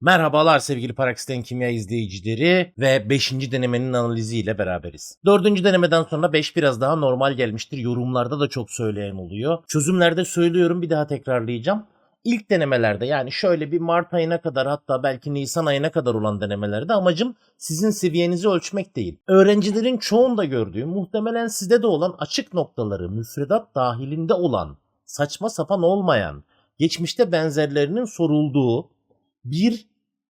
Merhabalar sevgili Parakisten Kimya izleyicileri ve 5. denemenin analiziyle beraberiz. 4. denemeden sonra 5 biraz daha normal gelmiştir. Yorumlarda da çok söyleyen oluyor. Çözümlerde söylüyorum bir daha tekrarlayacağım. İlk denemelerde yani şöyle bir Mart ayına kadar hatta belki Nisan ayına kadar olan denemelerde amacım sizin seviyenizi ölçmek değil. Öğrencilerin çoğunda gördüğü muhtemelen sizde de olan açık noktaları müfredat dahilinde olan saçma sapan olmayan geçmişte benzerlerinin sorulduğu bir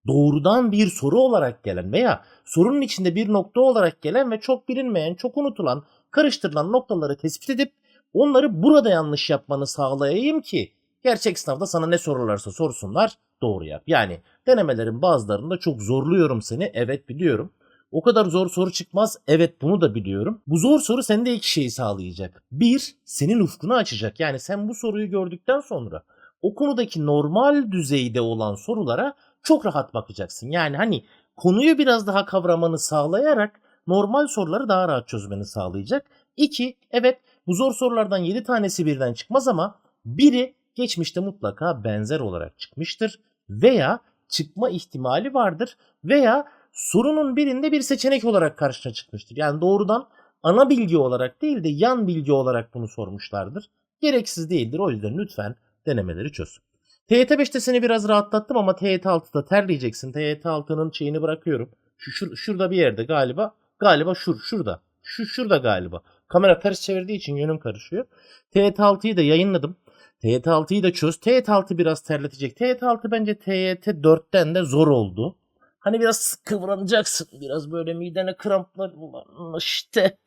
doğrudan bir soru olarak gelen veya sorunun içinde bir nokta olarak gelen ve çok bilinmeyen, çok unutulan, karıştırılan noktaları tespit edip onları burada yanlış yapmanı sağlayayım ki gerçek sınavda sana ne sorarlarsa sorsunlar doğru yap. Yani denemelerin bazılarında çok zorluyorum seni evet biliyorum. O kadar zor soru çıkmaz. Evet bunu da biliyorum. Bu zor soru sende iki şeyi sağlayacak. Bir, senin ufkunu açacak. Yani sen bu soruyu gördükten sonra o konudaki normal düzeyde olan sorulara çok rahat bakacaksın. Yani hani konuyu biraz daha kavramanı sağlayarak normal soruları daha rahat çözmeni sağlayacak. İki, evet bu zor sorulardan 7 tanesi birden çıkmaz ama biri geçmişte mutlaka benzer olarak çıkmıştır veya çıkma ihtimali vardır veya sorunun birinde bir seçenek olarak karşına çıkmıştır. Yani doğrudan ana bilgi olarak değil de yan bilgi olarak bunu sormuşlardır. Gereksiz değildir. O yüzden lütfen denemeleri çöz. TYT 5'te seni biraz rahatlattım ama TYT 6'da terleyeceksin. TYT 6'nın şeyini bırakıyorum. Şu, şur, şurada bir yerde galiba. Galiba şur, şurada. Şu şurada galiba. Kamera ters çevirdiği için yönüm karışıyor. TYT 6'yı da yayınladım. TYT 6'yı da çöz. TYT 6 biraz terletecek. TYT 6 bence TYT 4'ten de zor oldu. Hani biraz kıvranacaksın. Biraz böyle midene kramplar işte.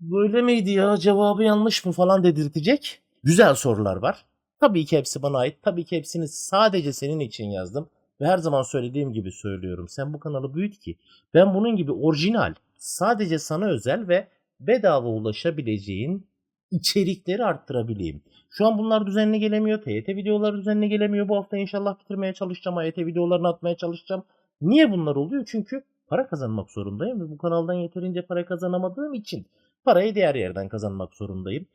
Böyle miydi ya cevabı yanlış mı falan dedirtecek. Güzel sorular var. Tabii ki hepsi bana ait. Tabii ki hepsini sadece senin için yazdım. Ve her zaman söylediğim gibi söylüyorum. Sen bu kanalı büyüt ki ben bunun gibi orijinal, sadece sana özel ve bedava ulaşabileceğin içerikleri arttırabileyim. Şu an bunlar düzenli gelemiyor. TYT videoları düzenli gelemiyor. Bu hafta inşallah bitirmeye çalışacağım. AYT videolarını atmaya çalışacağım. Niye bunlar oluyor? Çünkü para kazanmak zorundayım ve bu kanaldan yeterince para kazanamadığım için parayı diğer yerden kazanmak zorundayım.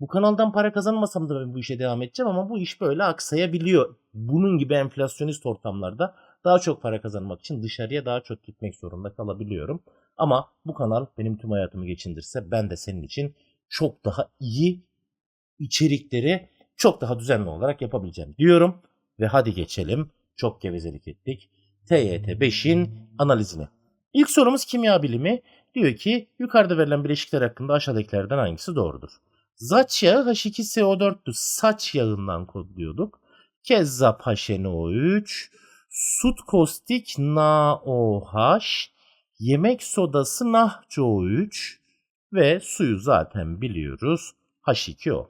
Bu kanaldan para kazanmasam da ben bu işe devam edeceğim ama bu iş böyle aksayabiliyor. Bunun gibi enflasyonist ortamlarda daha çok para kazanmak için dışarıya daha çok gitmek zorunda kalabiliyorum. Ama bu kanal benim tüm hayatımı geçindirse ben de senin için çok daha iyi içerikleri çok daha düzenli olarak yapabileceğim diyorum. Ve hadi geçelim. Çok gevezelik ettik. TYT 5'in analizine. İlk sorumuz kimya bilimi. Diyor ki yukarıda verilen bileşikler hakkında aşağıdakilerden hangisi doğrudur? Zaç yağı H2SO4'tü. Saç yağından kodluyorduk. Kezzap HNO3. Sut kostik NaOH. Yemek sodası NaHCO3. Ve suyu zaten biliyoruz. H2O.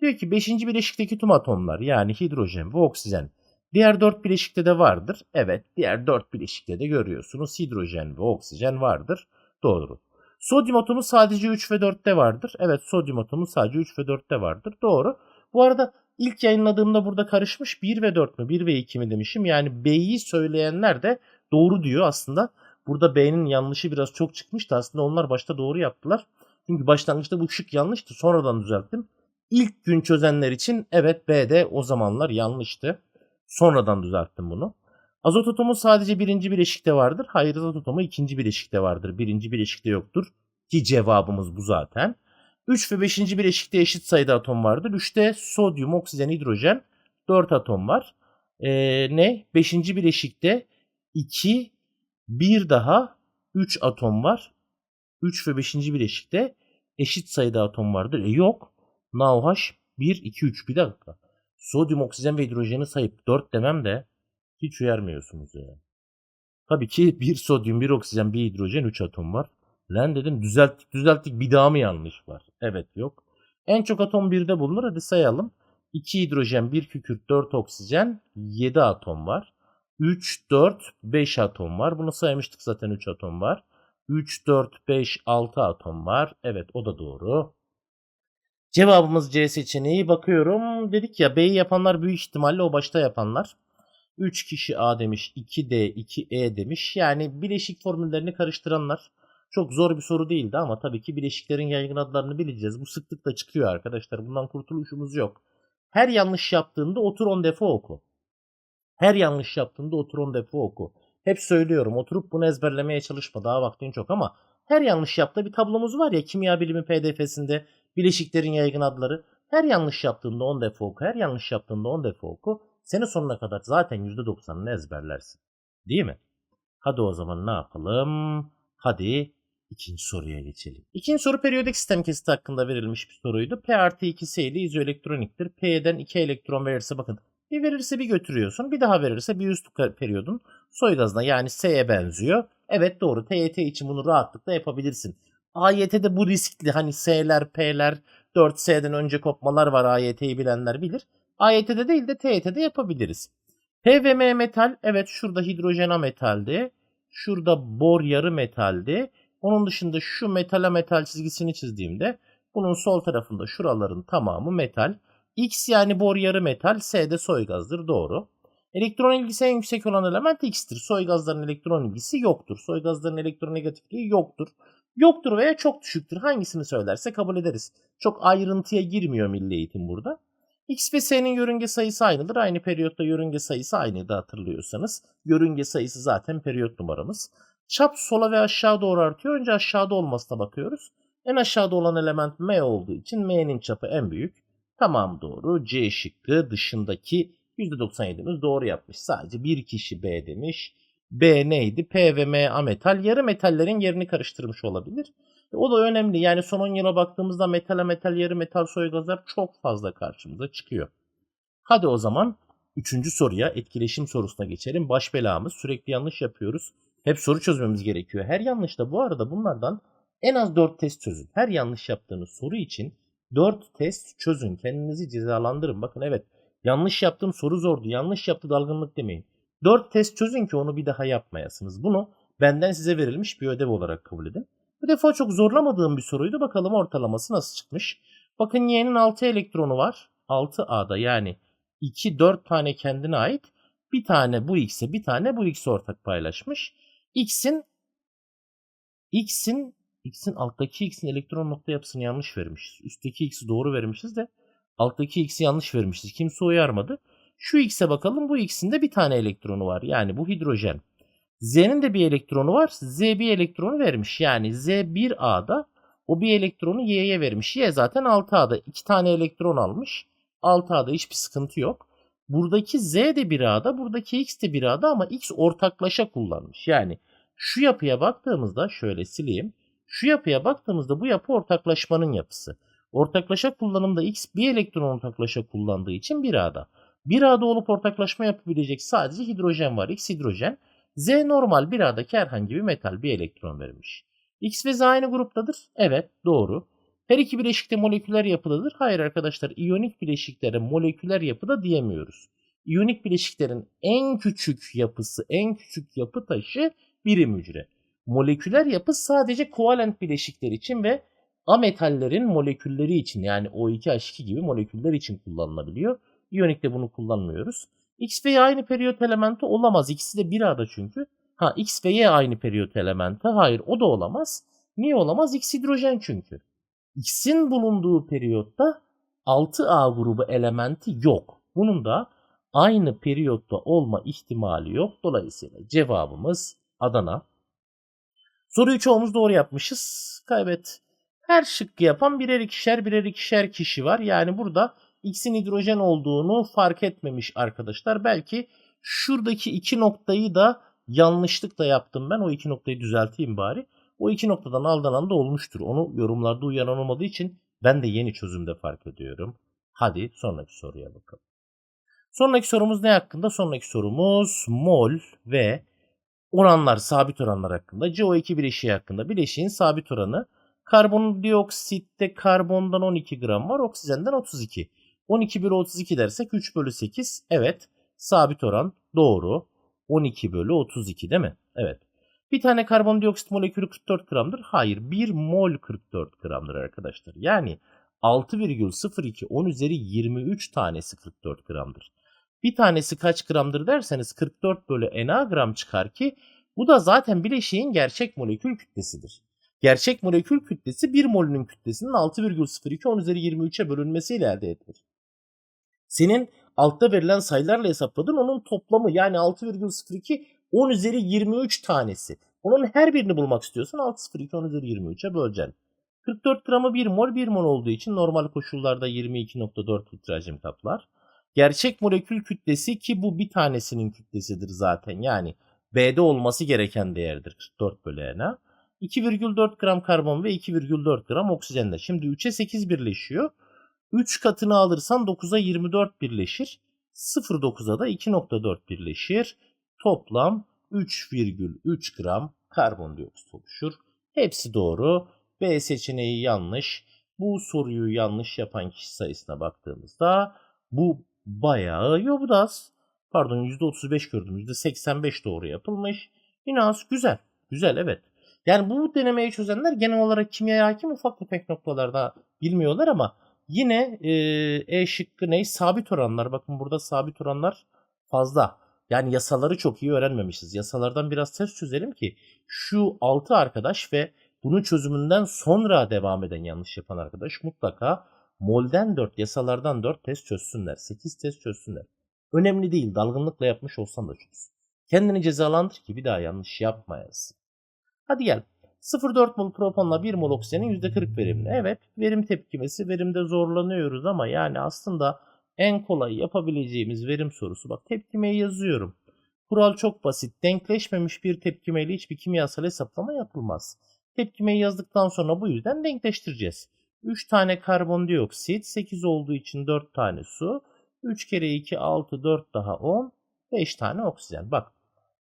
Diyor ki 5. bileşikteki tüm atomlar yani hidrojen ve oksijen diğer 4 bileşikte de vardır. Evet diğer 4 bileşikte de görüyorsunuz hidrojen ve oksijen vardır. Doğru. Sodyum atomu sadece 3 ve 4'te vardır. Evet sodyum atomu sadece 3 ve 4'te vardır. Doğru. Bu arada ilk yayınladığımda burada karışmış 1 ve 4 mü 1 ve 2 mi demişim. Yani B'yi söyleyenler de doğru diyor aslında. Burada B'nin yanlışı biraz çok çıkmıştı. Aslında onlar başta doğru yaptılar. Çünkü başlangıçta bu şık yanlıştı. Sonradan düzelttim. İlk gün çözenler için evet B'de o zamanlar yanlıştı. Sonradan düzelttim bunu. Azot atomu sadece birinci bileşikte vardır. Hayır azot atomu ikinci bileşikte vardır. Birinci bileşikte yoktur. Ki cevabımız bu zaten. 3 ve 5. bileşikte eşit sayıda atom vardır. 3'te sodyum, oksijen, hidrojen 4 atom var. Ee, ne? 5. bileşikte 2, 1 daha 3 atom var. 3 ve 5. bileşikte eşit sayıda atom vardır. E yok. NaOH 1, 2, 3. Bir dakika. Sodyum, oksijen ve hidrojeni sayıp 4 demem de hiç uyarmıyorsunuz ya. Tabii ki bir sodyum, bir oksijen, bir hidrojen, 3 atom var. Lan dedim düzelttik düzelttik bir daha mı yanlış var? Evet yok. En çok atom 1'de bulunur. Hadi sayalım. 2 hidrojen, 1 kükürt, 4 oksijen, 7 atom var. 3, 4, 5 atom var. Bunu saymıştık zaten 3 atom var. 3, 4, 5, 6 atom var. Evet o da doğru. Cevabımız C seçeneği. Bakıyorum. Dedik ya B'yi yapanlar büyük ihtimalle o başta yapanlar. 3 kişi A demiş, 2D, 2E demiş. Yani bileşik formüllerini karıştıranlar. Çok zor bir soru değildi ama tabii ki bileşiklerin yaygın adlarını bileceğiz. Bu sıklıkla çıkıyor arkadaşlar. Bundan kurtuluşumuz yok. Her yanlış yaptığında otur 10 defa oku. Her yanlış yaptığında otur 10 defa oku. Hep söylüyorum oturup bunu ezberlemeye çalışma daha vaktin çok ama her yanlış yaptığı bir tablomuz var ya kimya bilimi pdf'sinde bileşiklerin yaygın adları. Her yanlış yaptığında 10 defa oku, her yanlış yaptığında 10 defa oku. Sene sonuna kadar zaten %90'ını ezberlersin. Değil mi? Hadi o zaman ne yapalım? Hadi ikinci soruya geçelim. İkinci soru periyodik sistem kesiti hakkında verilmiş bir soruydu. P artı 2 S ile izoelektroniktir. P'den 2 elektron verirse bakın bir verirse bir götürüyorsun. Bir daha verirse bir üst periyodun soy gazına yani S'ye benziyor. Evet doğru TYT için bunu rahatlıkla yapabilirsin. AYT'de bu riskli hani S'ler, P'ler, 4S'den önce kopmalar var AYT'yi bilenler bilir. AYT'de değil de TYT'de yapabiliriz. P ve M metal evet şurada hidrojen metaldi. Şurada bor yarı metaldi. Onun dışında şu metala metal çizgisini çizdiğimde bunun sol tarafında şuraların tamamı metal. X yani bor yarı metal, S de soy gazdır doğru. Elektron ilgisi en yüksek olan element X'tir. Soy gazların elektron ilgisi yoktur. Soy gazların elektronegatifliği yoktur. Yoktur veya çok düşüktür. Hangisini söylerse kabul ederiz. Çok ayrıntıya girmiyor milli eğitim burada. X ve S'nin yörünge sayısı aynıdır. Aynı periyotta yörünge sayısı aynıydı hatırlıyorsanız. Yörünge sayısı zaten periyot numaramız. Çap sola ve aşağı doğru artıyor. Önce aşağıda olmasına bakıyoruz. En aşağıda olan element M olduğu için M'nin çapı en büyük. Tamam doğru. C şıkkı dışındaki %97'miz doğru yapmış. Sadece bir kişi B demiş. B neydi? P ve M ametal. Yarı metallerin yerini karıştırmış olabilir. O da önemli. Yani son 10 yıla baktığımızda metale metal, yarı metal soy gazlar çok fazla karşımıza çıkıyor. Hadi o zaman üçüncü soruya etkileşim sorusuna geçelim. Baş belamız sürekli yanlış yapıyoruz. Hep soru çözmemiz gerekiyor. Her yanlışta bu arada bunlardan en az 4 test çözün. Her yanlış yaptığınız soru için 4 test çözün. Kendinizi cezalandırın. Bakın evet yanlış yaptığım soru zordu. Yanlış yaptı dalgınlık demeyin. 4 test çözün ki onu bir daha yapmayasınız. Bunu benden size verilmiş bir ödev olarak kabul edin. Bu defa çok zorlamadığım bir soruydu. Bakalım ortalaması nasıl çıkmış. Bakın Y'nin 6 elektronu var. 6A'da yani 2 4 tane kendine ait. Bir tane bu X'e bir tane bu X'e ortak paylaşmış. X'in X'in X'in alttaki X'in elektron nokta yapısını yanlış vermişiz. Üstteki X'i doğru vermişiz de alttaki X'i yanlış vermişiz. Kimse uyarmadı. Şu X'e bakalım. Bu X'in de bir tane elektronu var. Yani bu hidrojen. Z'nin de bir elektronu var. Z bir elektronu vermiş. Yani Z 1A'da o bir elektronu Y'ye vermiş. Y zaten 6A'da. iki tane elektron almış. 6A'da hiçbir sıkıntı yok. Buradaki Z de 1A'da. Buradaki X de 1A'da ama X ortaklaşa kullanmış. Yani şu yapıya baktığımızda şöyle sileyim. Şu yapıya baktığımızda bu yapı ortaklaşmanın yapısı. Ortaklaşa kullanımda X bir elektron ortaklaşa kullandığı için 1A'da. 1A'da olup ortaklaşma yapabilecek sadece hidrojen var. X hidrojen. Z normal 1A'daki herhangi bir metal bir elektron vermiş. X ve Z aynı gruptadır. Evet doğru. Her iki bileşikte moleküler yapıdadır. Hayır arkadaşlar iyonik bileşiklere moleküler yapıda diyemiyoruz. İyonik bileşiklerin en küçük yapısı, en küçük yapı taşı birim hücre. Moleküler yapı sadece kovalent bileşikler için ve ametallerin molekülleri için yani O2H2 gibi moleküller için kullanılabiliyor. İyonikte bunu kullanmıyoruz. X ve Y aynı periyot elementi olamaz. İkisi de bir arada çünkü. Ha X ve Y aynı periyot elementi. Hayır o da olamaz. Niye olamaz? X hidrojen çünkü. X'in bulunduğu periyotta 6A grubu elementi yok. Bunun da aynı periyotta olma ihtimali yok. Dolayısıyla cevabımız Adana. Soruyu çoğumuz doğru yapmışız. Kaybet. Her şıkkı yapan birer ikişer birer ikişer kişi var. Yani burada X'in hidrojen olduğunu fark etmemiş arkadaşlar. Belki şuradaki iki noktayı da yanlışlıkla yaptım ben. O iki noktayı düzelteyim bari. O iki noktadan aldanan da olmuştur. Onu yorumlarda uyanan olmadığı için ben de yeni çözümde fark ediyorum. Hadi sonraki soruya bakalım. Sonraki sorumuz ne hakkında? Sonraki sorumuz mol ve oranlar, sabit oranlar hakkında. CO2 bileşiği hakkında. Bileşiğin sabit oranı karbondioksitte karbondan 12 gram var, oksijenden 32. 12 bölü 32 dersek 3 bölü 8. Evet. Sabit oran doğru. 12 bölü 32 değil mi? Evet. Bir tane karbondioksit molekülü 44 gramdır. Hayır. 1 mol 44 gramdır arkadaşlar. Yani 6,02 10 üzeri 23 tanesi 44 gramdır. Bir tanesi kaç gramdır derseniz 44 bölü Na gram çıkar ki bu da zaten bileşiğin gerçek molekül kütlesidir. Gerçek molekül kütlesi 1 molünün kütlesinin 6,02 10 üzeri 23'e bölünmesiyle elde edilir. Senin altta verilen sayılarla hesapladın. Onun toplamı yani 6,02 10 üzeri 23 tanesi. Onun her birini bulmak istiyorsan 6,02 10 üzeri 23'e böleceksin. 44 gramı 1 mol 1 mol olduğu için normal koşullarda 22.4 litre hacim kaplar. Gerçek molekül kütlesi ki bu bir tanesinin kütlesidir zaten. Yani B'de olması gereken değerdir 44 bölü N'e. 2,4 gram karbon ve 2,4 gram oksijenle. Şimdi 3'e 8 birleşiyor. 3 katını alırsan 9'a 24 birleşir. 0,9'a da 2,4 birleşir. Toplam 3,3 gram karbondioksit oluşur. Hepsi doğru. B seçeneği yanlış. Bu soruyu yanlış yapan kişi sayısına baktığımızda bu bayağı yobudaz. Pardon %35 gördüm. %85 doğru yapılmış. Az güzel. Güzel evet. Yani bu denemeyi çözenler genel olarak kimyaya hakim ufak tefek noktalarda bilmiyorlar ama yine e, e şıkkı ne? Sabit oranlar. Bakın burada sabit oranlar fazla. Yani yasaları çok iyi öğrenmemişiz. Yasalardan biraz test çözelim ki şu 6 arkadaş ve bunun çözümünden sonra devam eden yanlış yapan arkadaş mutlaka molden 4 yasalardan 4 test çözsünler. 8 test çözsünler. Önemli değil dalgınlıkla yapmış olsan da çöz. Kendini cezalandır ki bir daha yanlış yapmayasın. Hadi gel. 0,4 mol propanla 1 mol oksijenin %40 verimli. Evet verim tepkimesi verimde zorlanıyoruz ama yani aslında en kolay yapabileceğimiz verim sorusu. Bak tepkimeyi yazıyorum. Kural çok basit. Denkleşmemiş bir tepkimeyle hiçbir kimyasal hesaplama yapılmaz. Tepkimeyi yazdıktan sonra bu yüzden denkleştireceğiz. 3 tane karbondioksit, 8 olduğu için 4 tane su. 3 kere 2 6 4 daha 10. 5 tane oksijen. Bak.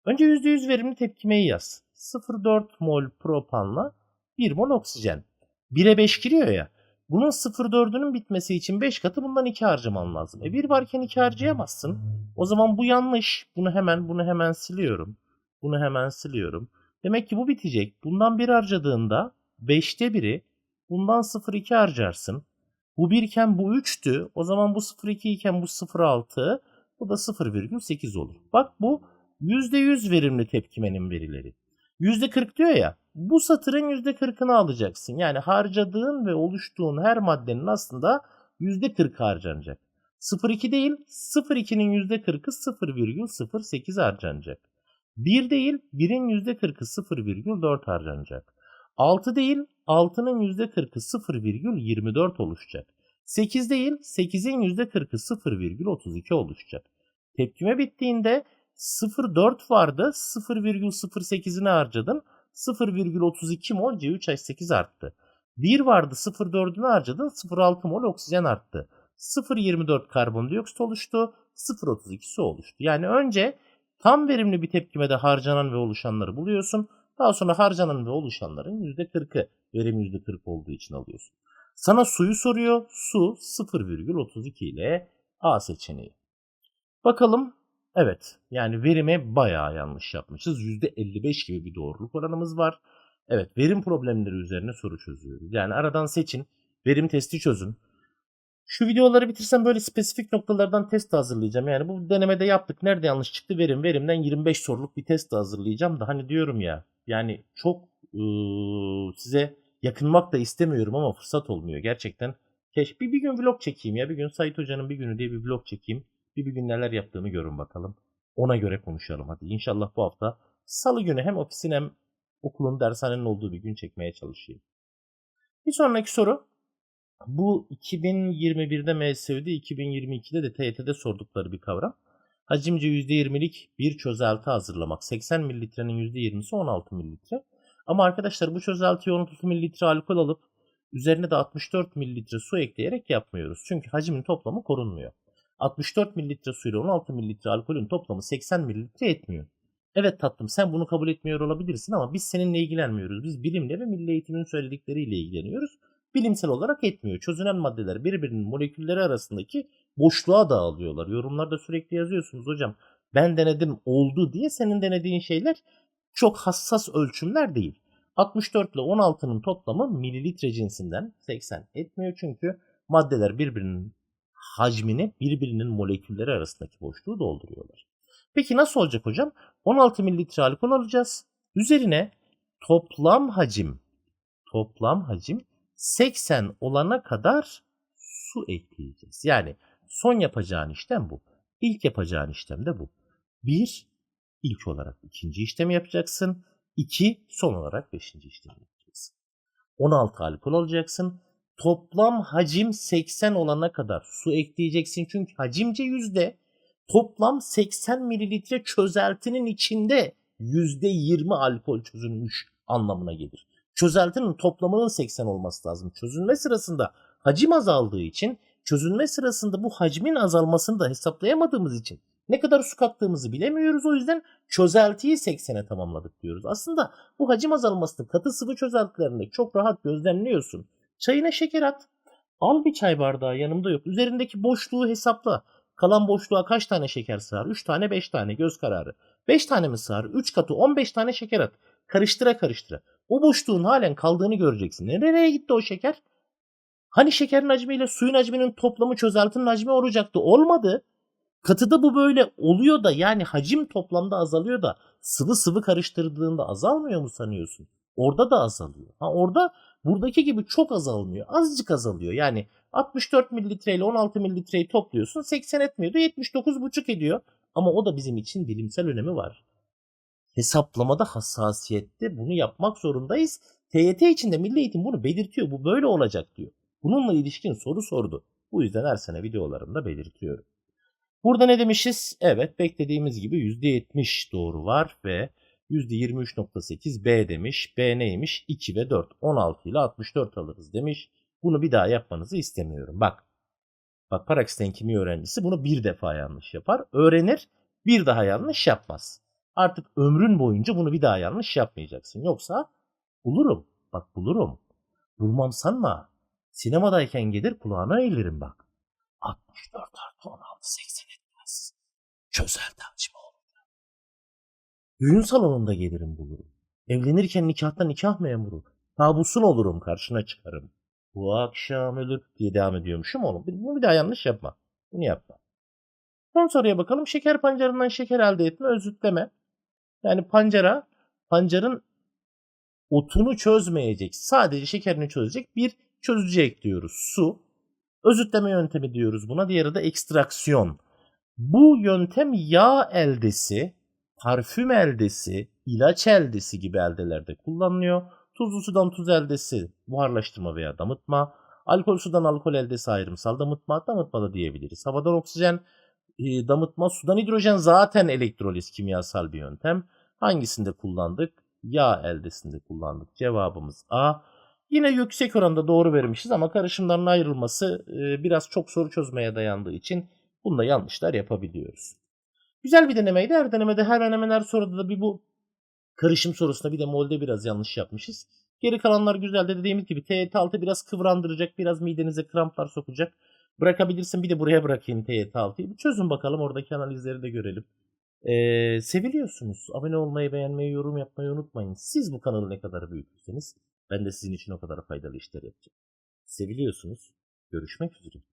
Önce %100 verimli tepkimeyi yaz. 0,4 mol propanla 1 mol oksijen. 1'e 5 giriyor ya. Bunun 0,4'ünün bitmesi için 5 katı bundan 2 harcaman lazım. E 1 varken 2 harcayamazsın. O zaman bu yanlış. Bunu hemen bunu hemen siliyorum. Bunu hemen siliyorum. Demek ki bu bitecek. Bundan 1 harcadığında 5'te 1'i bundan 0,2 harcarsın. Bu 1 iken bu 3'tü. O zaman bu 0,2 iken bu 0,6. Bu da 0,8 olur. Bak bu %100 verimli tepkimenin verileri. %40 diyor ya. Bu satırın %40'ını alacaksın. Yani harcadığın ve oluştuğun her maddenin aslında %40 harcanacak. 0,2 değil 0,2'nin %40'ı 0,08 harcanacak. 1 değil 1'in %40'ı 0,4 harcanacak. 6 değil 6'nın %40'ı 0,24 oluşacak. 8 değil 8'in %40'ı 0,32 oluşacak. Tepkime bittiğinde 0,4 vardı 0,08'ini harcadın 0,32 mol C3H8 arttı. 1 vardı 0,4'ünü harcadın 0,6 mol oksijen arttı. 0,24 karbondioksit oluştu 0,32 su oluştu. Yani önce tam verimli bir tepkimede harcanan ve oluşanları buluyorsun. Daha sonra harcanan ve oluşanların %40'ı verim %40 olduğu için alıyorsun. Sana suyu soruyor. Su 0,32 ile A seçeneği. Bakalım. Evet yani verime bayağı yanlış yapmışız. %55 gibi bir doğruluk oranımız var. Evet verim problemleri üzerine soru çözüyoruz. Yani aradan seçin. Verim testi çözün. Şu videoları bitirsem böyle spesifik noktalardan test hazırlayacağım. Yani bu denemede yaptık. Nerede yanlış çıktı verim. Verimden 25 soruluk bir test hazırlayacağım da hani diyorum ya. Yani çok ıı, size yakınmak da istemiyorum ama fırsat olmuyor. Gerçekten keşke bir, bir gün vlog çekeyim ya. Bir gün Sait Hoca'nın bir günü diye bir vlog çekeyim. Bir, bir gün neler yaptığını görün bakalım. Ona göre konuşalım hadi. İnşallah bu hafta salı günü hem ofisin hem okulun dershanenin olduğu bir gün çekmeye çalışayım. Bir sonraki soru. Bu 2021'de MSV'de 2022'de de TYT'de sordukları bir kavram. Hacimce %20'lik bir çözelti hazırlamak. 80 mililitrenin %20'si 16 mililitre. Ama arkadaşlar bu çözeltiyi 30 mililitre alkol alıp üzerine de 64 mililitre su ekleyerek yapmıyoruz. Çünkü hacmin toplamı korunmuyor. 64 mililitre suyla 16 mililitre alkolün toplamı 80 mililitre etmiyor. Evet tatlım sen bunu kabul etmiyor olabilirsin ama biz seninle ilgilenmiyoruz. Biz bilimle ve milli eğitimin söyledikleriyle ilgileniyoruz. Bilimsel olarak etmiyor. Çözünen maddeler birbirinin molekülleri arasındaki boşluğa dağılıyorlar. Yorumlarda sürekli yazıyorsunuz hocam. Ben denedim oldu diye senin denediğin şeyler çok hassas ölçümler değil. 64 ile 16'nın toplamı mililitre cinsinden 80 etmiyor çünkü maddeler birbirinin hacmini birbirinin molekülleri arasındaki boşluğu dolduruyorlar. Peki nasıl olacak hocam? 16 mililitre alkol alacağız. Üzerine toplam hacim toplam hacim 80 olana kadar su ekleyeceğiz. Yani son yapacağın işlem bu. İlk yapacağın işlem de bu. Bir, ilk olarak ikinci işlemi yapacaksın. İki, son olarak beşinci işlemi yapacaksın. 16 alkol alacaksın. Toplam hacim 80 olana kadar su ekleyeceksin. Çünkü hacimce yüzde toplam 80 mililitre çözeltinin içinde %20 alkol çözülmüş anlamına gelir. Çözeltinin toplamının 80 olması lazım. Çözülme sırasında hacim azaldığı için çözülme sırasında bu hacmin azalmasını da hesaplayamadığımız için ne kadar su kattığımızı bilemiyoruz. O yüzden çözeltiyi 80'e tamamladık diyoruz. Aslında bu hacim azalmasını katı sıvı çözeltilerinde çok rahat gözlemliyorsun. Çayına şeker at. Al bir çay bardağı yanımda yok. Üzerindeki boşluğu hesapla. Kalan boşluğa kaç tane şeker sığar? 3 tane 5 tane göz kararı. 5 tane mi sığar? 3 katı 15 tane şeker at. Karıştıra karıştıra. O boşluğun halen kaldığını göreceksin. Nereye gitti o şeker? Hani şekerin hacmiyle suyun hacminin toplamı çözeltinin hacmi olacaktı. Olmadı. Katıda bu böyle oluyor da yani hacim toplamda azalıyor da sıvı sıvı karıştırdığında azalmıyor mu sanıyorsun? Orada da azalıyor. Ha orada buradaki gibi çok azalmıyor. Azıcık azalıyor. Yani 64 mililitre ile 16 mililitreyi topluyorsun 80 etmiyordu 79,5 ediyor. Ama o da bizim için bilimsel önemi var. Hesaplamada hassasiyette bunu yapmak zorundayız. TYT içinde Milli Eğitim bunu belirtiyor. Bu böyle olacak diyor. Bununla ilişkin soru sordu. Bu yüzden her sene videolarımda belirtiyorum. Burada ne demişiz? Evet beklediğimiz gibi %70 doğru var ve %23.8 B demiş. B neymiş? 2 ve 4. 16 ile 64 alırız demiş. Bunu bir daha yapmanızı istemiyorum. Bak. Bak Parax'ten kimi öğrencisi bunu bir defa yanlış yapar. Öğrenir bir daha yanlış yapmaz. Artık ömrün boyunca bunu bir daha yanlış yapmayacaksın. Yoksa bulurum. Bak bulurum. Bulmam sanma. Sinemadayken gelir kulağına eğilirim bak. 64 artı 16 80 etmez. Çözelti açma olur. Düğün salonunda gelirim bulurum. Evlenirken nikahta nikah memuru. Tabusun olurum karşına çıkarım. Bu akşam ölür diye devam ediyormuşum oğlum. Bunu bir daha yanlış yapma. Bunu yapma. Son soruya bakalım. Şeker pancarından şeker elde etme, özütleme. Yani pancara, pancarın otunu çözmeyecek, sadece şekerini çözecek bir çözücü ekliyoruz. Su. Özütleme yöntemi diyoruz buna. Diğeri de ekstraksiyon. Bu yöntem yağ eldesi, parfüm eldesi, ilaç eldesi gibi eldelerde kullanılıyor. Tuzlu sudan tuz eldesi, buharlaştırma veya damıtma. Alkol sudan alkol eldesi ayrımsal damıtma, damıtma da diyebiliriz. Havadan oksijen e, damıtma, sudan hidrojen zaten elektroliz kimyasal bir yöntem. Hangisinde kullandık? Yağ eldesinde kullandık. Cevabımız A. Yine yüksek oranda doğru vermişiz ama karışımların ayrılması e, biraz çok soru çözmeye dayandığı için bunda yanlışlar yapabiliyoruz. Güzel bir denemeydi. Her denemede hemen hemen her soruda da bir bu karışım sorusunda bir de molde biraz yanlış yapmışız. Geri kalanlar güzel de dediğimiz gibi TYT 6 biraz kıvrandıracak, biraz midenize kramplar sokacak. Bırakabilirsin bir de buraya bırakayım TYT 6'yı. Bir çözün bakalım oradaki analizleri de görelim. Ee, seviliyorsunuz. Abone olmayı, beğenmeyi, yorum yapmayı unutmayın. Siz bu kanalı ne kadar büyütürseniz ben de sizin için o kadar faydalı işler yapacağım. Seviliyorsunuz. Görüşmek üzere.